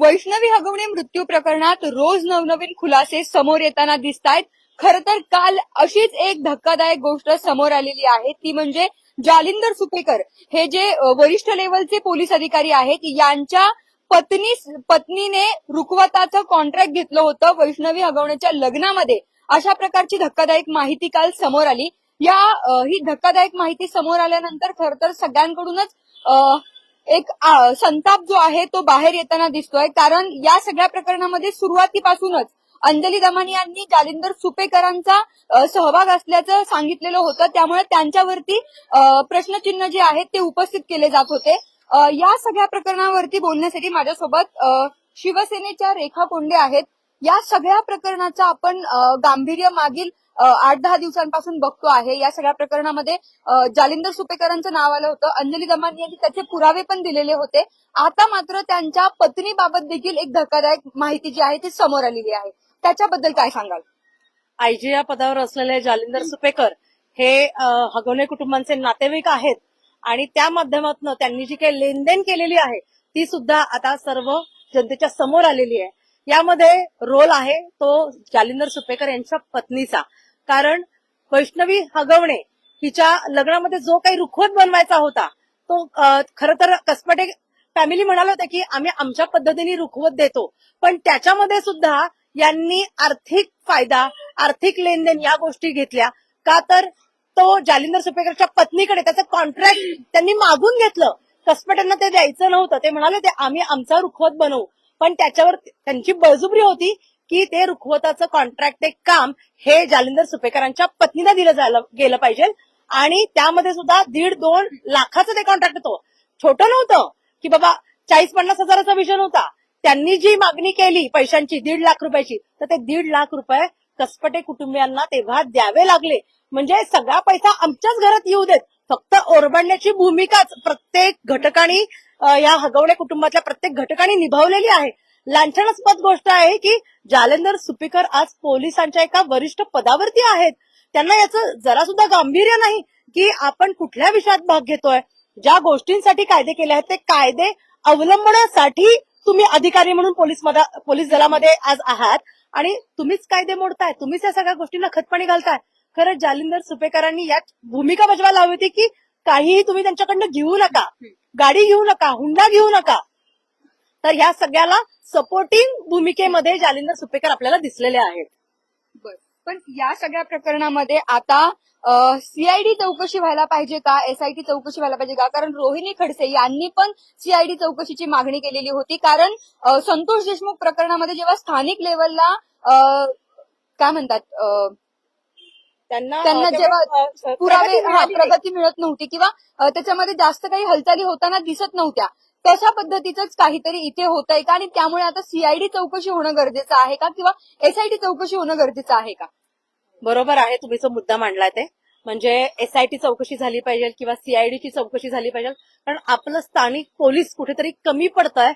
वैष्णवी हगवणे मृत्यू प्रकरणात रोज नवनवीन खुलासे समोर येताना दिसत आहेत खर तर काल अशीच एक धक्कादायक गोष्ट समोर आलेली आहे. ती म्हणजे जालिंदर सुपेकर हे जे वरिष्ठ लेवलचे पोलीस अधिकारी आहेत यांच्या पत्नी पत्नीने रुखवताचं कॉन्ट्रॅक्ट घेतलं होतं वैष्णवी हगवण्याच्या लग्नामध्ये. अशा प्रकारची धक्कादायक माहिती काल समोर आली. या ही धक्कादायक माहिती समोर आल्यानंतर खर तर सगळ्यांकडूनच अ, एक संताप जो आहे तो बाहेर येताना दिसतोय. कारण या सगळ्या प्रकरणामध्ये सुरुवातीपासूनच अंजली दमानी यांनी जालिंदर सुपेकरांचा सहभाग असल्याचं सांगितलेलं होतं. त्यामुळे त्यांच्यावरती प्रश्नचिन्ह जे आहेत ते उपस्थित केले जात होते. या सगळ्या प्रकरणावरती बोलण्यासाठी माझ्यासोबत शिवसेनेच्या रेखा कोंडे आहेत. या सगळ्या प्रकरणाचा आपण गांभीर्य मागील आठ दहा दिवसांपासून बघतो आहे. या सगळ्या प्रकरणामध्ये जालिंदर सुपेकरांचं नाव आलं होतं. अंजली दमानी यांनी त्याचे पुरावे पण दिलेले होते. आता मात्र त्यांच्या पत्नीबाबत देखील एक धक्कादायक माहिती जी आहे ती समोर आलेली आहे. त्याच्याबद्दल काय सांगाल? आयजी या पदावर असलेले जालिंदर सुपेकर हे हगवणे कुटुंबांचे नातेवाईक आहेत. आणि त्या माध्यमातून त्यांनी जी काही लेनदेन केलेली आहे ती सुद्धा आता सर्व जनतेच्या समोर आलेली आहे. यामध्ये रोल आहे तो जालिंदर सुपेकर यांच्या पत्नीचा. कारण वैष्णवी हगवणे हिच्या लग्नामध्ये जो काही रुखवत बनवायचा होता तो खर तर कसपटे फॅमिली म्हणाल होते की आम्ही आमच्या पद्धतीने रुखवत देतो. पण त्याच्यामध्ये सुद्धा यांनी आर्थिक फायदा आर्थिक लेनदेन या गोष्टी घेतल्या. का तर तो जालिंदर सुपेकरच्या पत्नीकडे त्याचं कॉन्ट्रॅक्ट त्यांनी मागून घेतलं. कसपट्यांना ते द्यायचं नव्हतं. ते म्हणाले ते आम्ही आमचा रुखवत बनवू. पण त्याच्यावर त्यांची बळजुबरी होती. की ते रुखवताचं कॉन्ट्रॅक्ट एक काम हे जालिंदर सुपेकरांच्या पत्नीला दिलं जायला गेलं पाहिजे. आणि त्यामध्ये सुद्धा दीड दोन लाखाचं ते कॉन्ट्रॅक्ट होतं. छोटं नव्हतं की बाबा चाळीस पन्नास हजाराचा विषय नव्हता त्यांनी जी मागणी केली पैशांची दीड लाख रुपयाची तर ते दीड लाख रुपये कसपटे कुटुंबियांना तेव्हा द्यावे लागले. म्हणजे सगळा पैसा आमच्याच घरात येऊ देत. फक्त ओरबडण्याची भूमिकाच प्रत्येक घटकाने या हगवणे कुटुंबातल्या प्रत्येक घटकाने निभावलेली आहे. लांछनास्पद गोष्ट आहे की जालेंदर सुपीकर आज पोलिसांच्या एका वरिष्ठ पदावरती आहेत. त्यांना याचं जरा सुद्धा गांभीर्य नाही की आपण कुठल्या विषयात भाग घेतोय. ज्या गोष्टींसाठी कायदे केले आहेत ते कायदे अवलंबण्यासाठी तुम्ही अधिकारी म्हणून पोलीस पोलीस दलामध्ये आज आहात. आणि तुम्हीच कायदे मोडताय. तुम्हीच या सगळ्या गोष्टींना खतपाणी घालताय. खरं जालिंदर सुपेकरांनी यात भूमिका बजवायला हवी होती की काहीही तुम्ही त्यांच्याकडनं घेऊ नका. गाडी घेऊ नका. हुंडा घेऊ नका. तर या सगळ्याला सपोर्टिंग भूमिकेमध्ये जालिंदर सुपेकर आपल्याला दिसलेले आहेत. बर. पण या सगळ्या प्रकरणामध्ये आता सीआयडी चौकशी व्हायला पाहिजे का? एसआयटी चौकशी व्हायला पाहिजे का? कारण रोहिणी खडसे यांनी पण सीआयडी चौकशीची मागणी केलेली होती. कारण संतोष देशमुख प्रकरणामध्ये जेव्हा स्थानिक लेवलला काय म्हणतात त्यांना त्यांना जेव्हा पुरावे प्रगती मिळत नव्हती किंवा त्याच्यामध्ये जास्त काही हालचाली होताना दिसत नव्हत्या. तशा पद्धतीचंच काहीतरी इथे होत आहे का? आणि त्यामुळे आता सीआयडी चौकशी होणं गरजेचं आहे का? किंवा एसआयटी चौकशी होणं गरजेचं आहे का? बरोबर आहे तुम्ही जो मुद्दा मांडलाय ते. म्हणजे एसआयटी चौकशी झाली पाहिजे किंवा सीआयडीची चौकशी झाली पाहिजे. कारण आपलं स्थानिक पोलीस कुठेतरी कमी पडतंय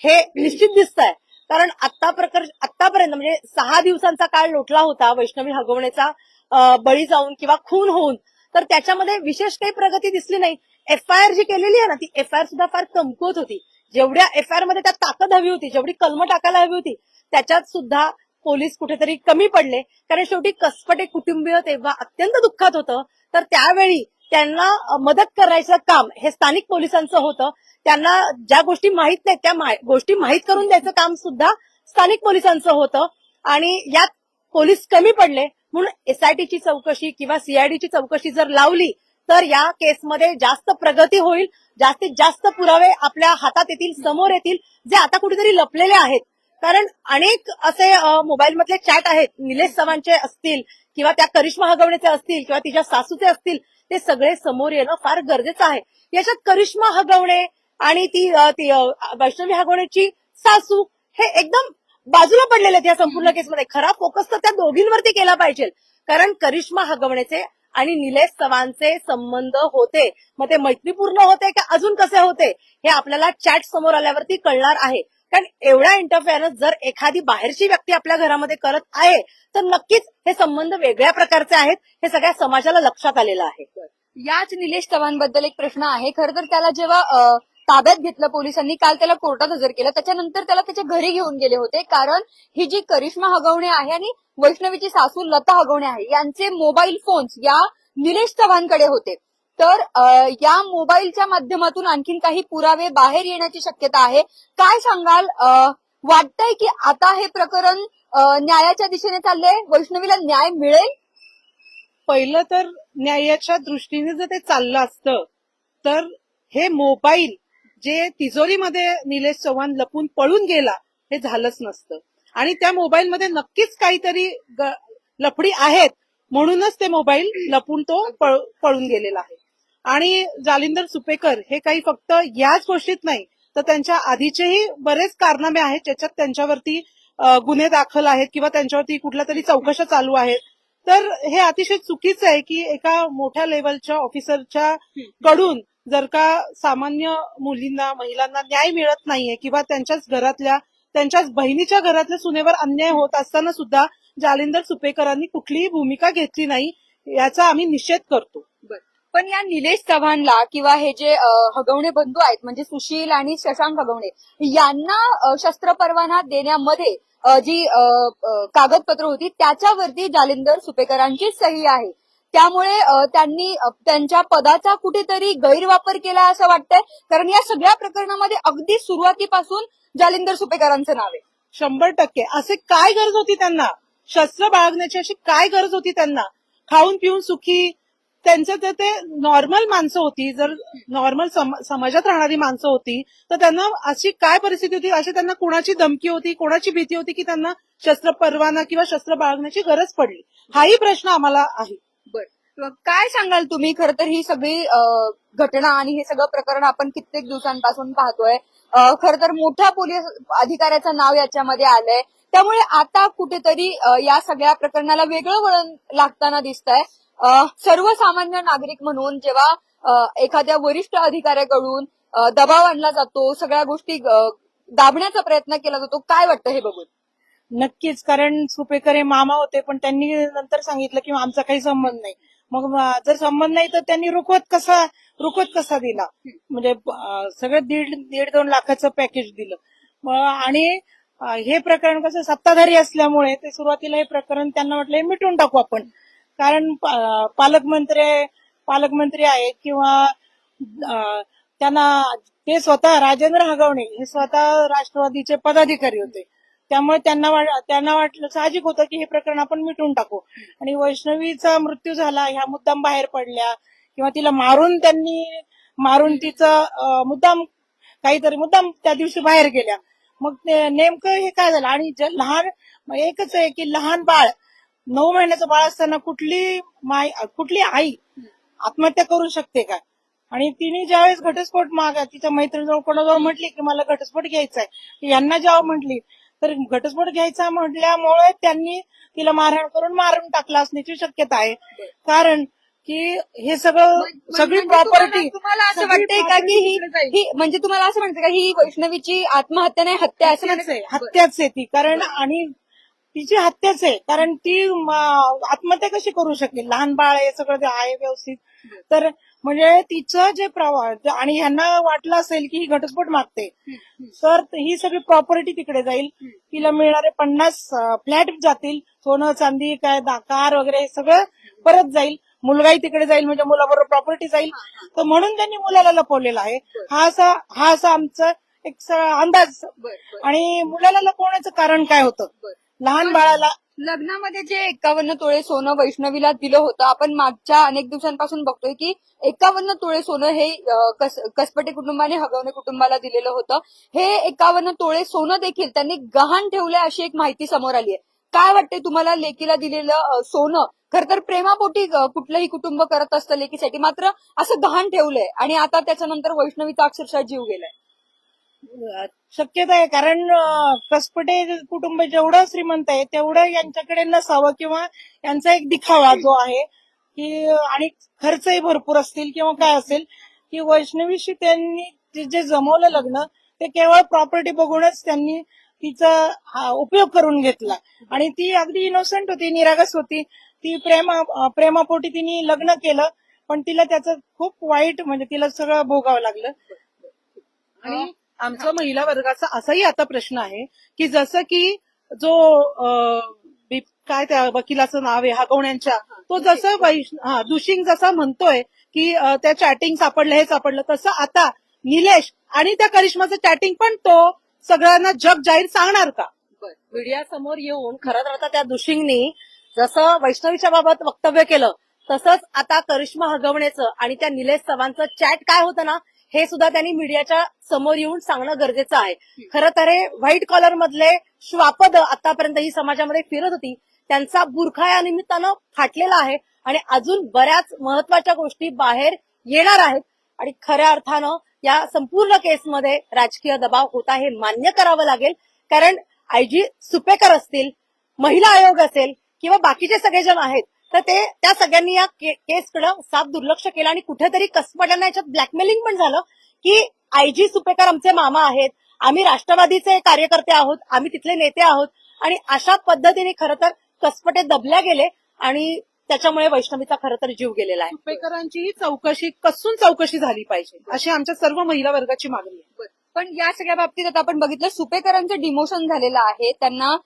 हे निश्चित दिसतंय. कारण आता प्रकार आतापर्यंत म्हणजे सहा दिवसांचा काळ लोटला होता वैष्णवी हगवण्याचा बळी जाऊन किंवा खून होऊन. तर त्याच्यामध्ये विशेष काही प्रगती दिसली नाही. एफ आय आर जी केलेली आहे ना ती एफ आय आर सुद्धा फार कमकुवत होती. जेवढ्या एफ आय आरमध्ये त्यात ताकद हवी होती जेवढी कलम टाकायला हवी होती त्याच्यात सुद्धा पोलीस कुठेतरी कमी पडले. कारण शेवटी कसपटे कुटुंबीय तेव्हा अत्यंत दुःखात होतं. तर त्यावेळी त्यांना मदत करायचं काम हे स्थानिक पोलिसांचं होतं. त्यांना ज्या गोष्टी माहीत नाहीत त्या मा- गोष्टी माहीत करून द्यायचं काम सुद्धा स्थानिक पोलिसांचं होतं. आणि यात पोलीस कमी पडले. म्हणून एसआयटीची चौकशी किंवा सीआयडीची चौकशी जर लावली तर या केसमध्ये जास्त प्रगती होईल जास्तीत जास्त पुरावे आपल्या हातात येतील समोर येतील जे आता कुठेतरी लपलेले आहेत. कारण अनेक असे मोबाईल मोबाईलमधले चॅट आहेत निलेश चव्हाणचे असतील किंवा त्या करिश्मा हगवणेचे असतील किंवा तिच्या सासूचे असतील ते सगळे समोर येणं फार गरजेचं आहे. याच्यात करिश्मा हगवणे आणि ती वैष्णवी हगवणेची सासू हे एकदम बाजूला पडलेले आहेत या संपूर्ण केसमध्ये. खरा फोकस तर त्या दोघींवरती केला पाहिजे. कारण करिश्मा हगवणेचे आणि निलेश चव्हाणचे संबंध होते. मग ते मैत्रीपूर्ण होते का अजून कसे होते? हे आपल्याला चॅट समोर आल्यावरती कळणार आहे. कारण एवढा इंटरफेअरन्स जर एखादी बाहेरची व्यक्ती आपल्या घरामध्ये करत आहे तर नक्कीच हे संबंध वेगळ्या प्रकारचे आहेत. हे सगळ्या समाजाला लक्षात आलेलं आहे. याच निलेश चव्हाणबद्दल एक प्रश्न आहे. खरं तर त्याला जेव्हा ताब्यात घेतलं पोलिसांनी. काल त्याला कोर्टात हजर केलं. त्याच्यानंतर त्याला त्याच्या घरी घेऊन गेले होते. कारण ही जी करिश्मा हगवणे आहे आणि वैष्णवीची सासू लता हगवणे आहे यांचे मोबाईल फोन्स या निलेश चव्हाणकडे होते. तर या मोबाईलच्या माध्यमातून आणखीन काही पुरावे बाहेर येण्याची शक्यता आहे. काय सांगाल? अ, वाटतंय की आता हे प्रकरण न्यायाच्या दिशेने चाललंय? वैष्णवीला न्याय मिळेल? पहिलं तर न्यायाच्या दृष्टीने जर ते चाललं असतं तर हे मोबाईल जे तिजोरीमध्ये निलेश चव्हाण लपून पळून गेला हे झालंच नसतं. आणि त्या मोबाईलमध्ये नक्कीच काहीतरी लफडी आहेत म्हणूनच ते मोबाईल लपून तो पळ- पळून गेलेला आहे. आणि जालिंदर सुपेकर हे काही फक्त याच गोष्टीत नाही तर त्यांच्या आधीचेही बरेच कारनामे आहेत ज्याच्यात त्यांच्यावरती गुन्हे दाखल आहेत किंवा त्यांच्यावरती कुठल्या तरी चौकशा चालू आहेत. तर हे अतिशय चुकीचं आहे की एका मोठ्या लेवलच्या ऑफिसरच्या कडून जर का सामान्य मुलींना महिलांना न्याय मिळत नाहीये किंवा त्यांच्याच घरातल्या त्यांच्याच बहिणीच्या घरातल्या सुनेवर अन्याय होत असताना सुद्धा जालिंदर सुपेकरांनी कुठलीही भूमिका घेतली नाही याचा आम्ही निषेध करतो. पण या निलेश चव्हाणला किंवा हे जे हगवणे बंधू आहेत म्हणजे सुशील आणि शशांक हगवणे यांना शस्त्र परवाना देण्यामध्ये जी अ, कागदपत्र होती त्याच्यावरती जालिंदर सुपेकरांची सही आहे. त्यामुळे त्यांनी त्यांच्या पदाचा कुठेतरी गैरवापर केला असं वाटतंय. कारण या सगळ्या प्रकरणामध्ये अगदी सुरुवातीपासून जालिंदर सुपेकरांचं नाव आहे. शंभर टक्के. असे काय गरज होती त्यांना? शस्त्र बाळगण्याची अशी काय गरज होती त्यांना? खाऊन पिऊन सुखी त्यांचं तर ते नॉर्मल माणसं होती. जर नॉर्मल समाजात राहणारी माणसं होती तर त्यांना अशी काय परिस्थिती होती? अशी त्यांना कोणाची धमकी होती कोणाची भीती होती की त्यांना शस्त्र परवाना किंवा शस्त्र बाळगण्याची गरज पडली? हाही प्रश्न आम्हाला आहे. काय सांगाल तुम्ही? खर तर ही सगळी घटना आणि हे सगळं प्रकरण आपण कित्येक दिवसांपासून पाहतोय. खर तर मोठ्या पोलीस अधिकाऱ्याचं नाव याच्यामध्ये आलंय. त्यामुळे आता कुठेतरी या सगळ्या प्रकरणाला वेगळं वळण लागताना दिसतंय. सर्वसामान्य नागरिक म्हणून जेव्हा एखाद्या वरिष्ठ अधिकाऱ्याकडून दबाव आणला जातो सगळ्या गोष्टी दाबण्याचा प्रयत्न केला जातो काय वाटतं हे बघून? नक्कीच कारण सुपेकर हे मामा होते पण त्यांनी नंतर सांगितलं की आमचा काही संबंध नाही. मग जर संबंध नाही तर त्यांनी रुखवत कसा रुखवत कसा दिला? म्हणजे सगळं दीड दीड दोन लाखाचं पॅकेज दिलं. मग आणि हे प्रकरण कसं सत्ताधारी असल्यामुळे ते सुरुवातीला हे प्रकरण त्यांना वाटलं हे मिटून टाकू आपण. कारण पालकमंत्री पालकमंत्री आहेत किंवा त्यांना ते स्वतः राजेंद्र हगवणे हे स्वतः राष्ट्रवादीचे पदाधिकारी होते. त्यामुळे त्यांना वाट- त्यांना वाटलं साहजिक होतं की हे प्रकरण आपण मिटून टाकू. आणि वैष्णवीचा मृत्यू झाला ह्या मुद्दाम बाहेर पडल्या किंवा तिला मारून त्यांनी मारून तिचं मुद्दाम काहीतरी मुद्दाम त्या दिवशी बाहेर गेल्या. मग नेमकं हे काय झालं? आणि लहान एकच आहे की लहान बाळ नऊ महिन्याचं बाळ असताना कुठली माय कुठली आई आत्महत्या करू शकते का? आणि तिने ज्यावेळेस घटस्फोट मागा तिच्या मैत्रिणीजवळ कोणाजवळ म्हटली की मला घटस्फोट घ्यायचा आहे यांना जेव्हा म्हटली तर घटस्फोट घ्यायचा म्हटल्यामुळे त्यांनी तिला मारहाण करून मारून टाकला असण्याची शक्यता आहे. कारण की हे सगळं सगळी म्हणजे तुम्हाला- प्रॉपर्टी तुम्हाला असं सगळी वाटतंय का की ही. ही म्हणजे तुम्हाला असं म्हणतं का ही वैष्णवीची आत्महत्या नाही हत्या असं आहे हत्याच आहे ती. कारण आणि तिची हत्याच आहे. कारण ती आत्महत्या कशी करू शकेल? लहान बाळ आहे सगळं आहे व्यवस्थित. तर म्हणजे तिचं जे प्रवाह आणि ह्यांना वाटलं असेल की ही घटस्फोट मागते तर ही सगळी प्रॉपर्टी तिकडे जाईल. तिला मिळणारे पन्नास फ्लॅट जातील. सोनं चांदी काय कार वगैरे हे सगळं परत जाईल. मुलगाही तिकडे जाईल म्हणजे मुलाबरोबर प्रॉपर्टी जाईल. तर म्हणून त्यांनी मुलाला लपवलेला आहे. हा असा हा असा आमचा एक अंदाज. आणि मुलाला लपवण्याचं कारण काय होतं? लहान बाळाला लग्नामध्ये जे एकावन्न तोळे सोनं वैष्णवीला दिलं होतं आपण मागच्या अनेक दिवसांपासून बघतोय की एकावन्न तोळे सोनं हे कस- कसपटे कुटुंबाने हगवणे कुटुंबाला दिलेलं होतं. हे एकावन्न तोळे सोनं देखील त्यांनी गहाण ठेवलंय अशी एक माहिती समोर आली आहे काय वाटतंय तुम्हाला लेकीला दिलेलं सोनं? खर तर प्रेमापोटी कुठलंही कुटुंब करत असतं लेकीसाठी मात्र असं गहाण ठेवलंय. आणि आता त्याच्यानंतर वैष्णवीचा अक्षरशः जीव गेलाय. शक्यता आहे. कारण कसपटे कुटुंब जेवढं श्रीमंत आहे तेवढं यांच्याकडे नसावं किंवा यांचा एक दिखावा जो आहे की आणि खर्चही भरपूर असतील किंवा काय असेल की वैष्णवीशी त्यांनी जे- जमवलं लग्न ते केवळ प्रॉपर्टी बघूनच त्यांनी तिचा उपयोग करून घेतला. आणि ती अगदी इनोसेंट होती निरागस होती. ती प्रेमा प्रेमापोटी तिने लग्न केलं पण तिला त्याचं खूप वाईट म्हणजे तिला सगळं भोगावं लागलं. आणि आमचा महिला वर्गाचा असाही आता प्रश्न आहे की जसं की जो काय त्या वकिलाचं नाव आहे हगवण्यांच्या तो जसं हा दुशिंग जसा म्हणतोय की त्या चॅटिंग सापडलं हे सापडलं तसं आता निलेश आणि त्या करिश्माचं चॅटिंग पण तो सगळ्यांना जग जाहीर सांगणार का? मीडिया समोर येऊन खरं तर आता त्या दुशिंगनी जसं वैष्णवीच्या बाबत वक्तव्य केलं तसंच आता करिश्मा हगवण्याचं आणि त्या निलेश चव्हाणचं चॅट काय होतं ना हे सुद्धा त्यांनी मीडियाच्या समोर येऊन सांगणं गरजेचं आहे. खरं तर हे व्हाईट कॉलर मधले श्वापद आतापर्यंत ही समाजामध्ये फिरत होती त्यांचा बुरखा या निमित्तानं फाटलेला आहे आणि अजून बऱ्याच महत्त्वाच्या गोष्टी बाहेर येणार आहेत. आणि खऱ्या अर्थानं या संपूर्ण केसमध्ये राजकीय दबाव होता हे मान्य करावं लागेल. कारण आयजी सुपेकर असतील महिला आयोग असेल किंवा बाकीचे सगळेजण आहेत तर ते त्या सगळ्यांनी या केसकडे साफ दुर्लक्ष केलं आणि कुठेतरी कसपट्यांना याच्यात ब्लॅकमेलिंग पण झालं की आयजी सुपेकर आमचे मामा आहेत आम्ही राष्ट्रवादीचे कार्यकर्ते आहोत आम्ही तिथले नेते आहोत आणि अशा पद्धतीने खरं तर कसपटे दबल्या गेले आणि त्याच्यामुळे वैष्णवीचा खरं तर जीव गेलेला आहे. सुपेकरांची चौकशी कसून चौकशी झाली पाहिजे अशी आमच्या सर्व महिला वर्गाची मागणी आहे. पण या सगळ्या बाबतीत आता आपण बघितलं सुपेकरांचं डिमोशन झालेलं आहे त्यांना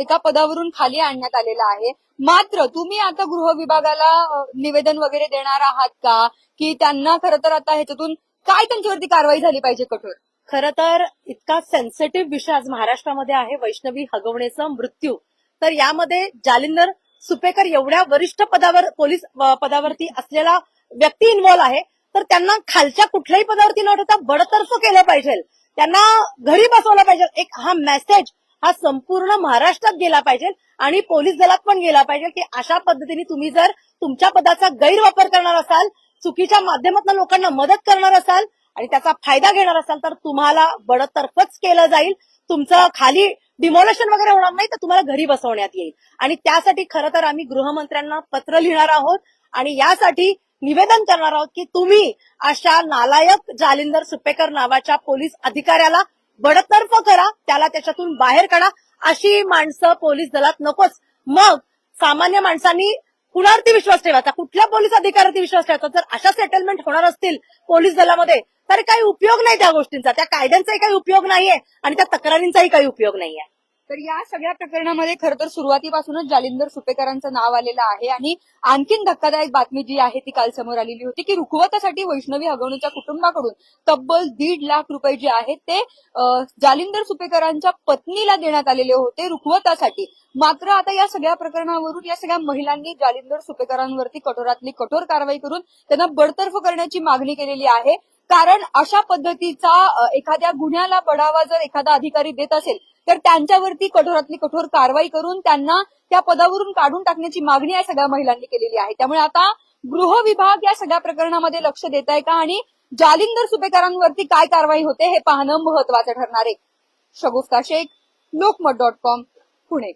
एका पदावरून खाली आणण्यात आलेलं आहे. मात्र तुम्ही आता गृह विभागाला निवेदन वगैरे देणार आहात का? की त्यांना खरं तर आता ह्याच्यातून काय त्यांच्यावरती कारवाई झाली पाहिजे कठोर? खरं तर इतका सेन्सिटिव्ह विषय आज महाराष्ट्रामध्ये आहे वैष्णवी हगवणेचा मृत्यू. तर यामध्ये जालिंदर सुपेकर एवढ्या वरिष्ठ पदावर पोलीस पदावरती असलेला व्यक्ती इन्व्हॉल्व आहे तर त्यांना खालच्या कुठल्याही पदावरती न ठेवता बडतर्फ केलं पाहिजे. त्यांना घरी बसवलं पाहिजे. एक हा मेसेज हा संपूर्ण महाराष्ट्रात गेला पाहिजे. आणि पोलीस दलात पण गेला पाहिजे की अशा पद्धतीने तुम्ही जर तुमच्या पदाचा गैरवापर करणार असाल चुकीच्या माध्यमातून लोकांना मदत करणार असाल आणि त्याचा फायदा घेणार असाल तर तुम्हाला बडतर्फच केलं जाईल. तुमचं खाली डिमॉलेशन वगैरे होणार नाही तर तुम्हाला घरी बसवण्यात येईल. आणि त्यासाठी खरं तर आम्ही गृहमंत्र्यांना पत्र लिहिणार आहोत आणि यासाठी निवेदन करणार आहोत की तुम्ही अशा नालायक जालिंदर सुपेकर नावाच्या पोलीस अधिकाऱ्याला बडतर्फ करा त्याला त्याच्यातून बाहेर काढा. अशी माणसं पोलीस दलात नकोच. मग सामान्य माणसांनी कुणावरती विश्वास ठेवायचा कुठल्या पोलीस अधिकाऱ्यावरती विश्वास ठेवायचा जर अशा सेटलमेंट होणार असतील पोलीस दलामध्ये तर काही उपयोग नाही त्या गोष्टींचा. त्या कायद्यांचाही काही उपयोग नाहीये आणि त्या तक्रारींचाही काही उपयोग नाहीये. तर या सगळ्या प्रकरणामध्ये खरं तर सुरुवातीपासूनच जालिंदर सुपेकरांचं नाव आलेलं आहे. आणि आणखीन धक्कादायक बातमी जी आहे ती काल समोर आलेली होती की रुखवतासाठी वैष्णवी हगवणीच्या कुटुंबाकडून तब्बल दीड लाख रुपये जे आहेत ते जालिंदर सुपेकरांच्या पत्नीला देण्यात आलेले होते रुखवतासाठी. मात्र आता या सगळ्या प्रकरणावरून या सगळ्या महिलांनी जालिंदर सुपेकरांवरती कठोरातली कठोर कारवाई करून त्यांना बडतर्फ करण्याची मागणी केलेली आहे. कारण अशा पद्धतीचा एखाद्या गुन्ह्याला बढावा जर एखादा अधिकारी देत असेल तर त्यांच्यावरती कठोरातली कठोर कारवाई करून त्यांना त्या पदावरून काढून टाकण्याची मागणी या सगळ्या महिलांनी केलेली आहे. त्यामुळे आता गृह विभाग या सगळ्या प्रकरणामध्ये लक्ष देत आहे का आणि जालिंदर सुपेकरांवरती काय कारवाई होते हे पाहणं महत्वाचं ठरणार आहे. Shagufta Shaikh Lokmat dot com Pune.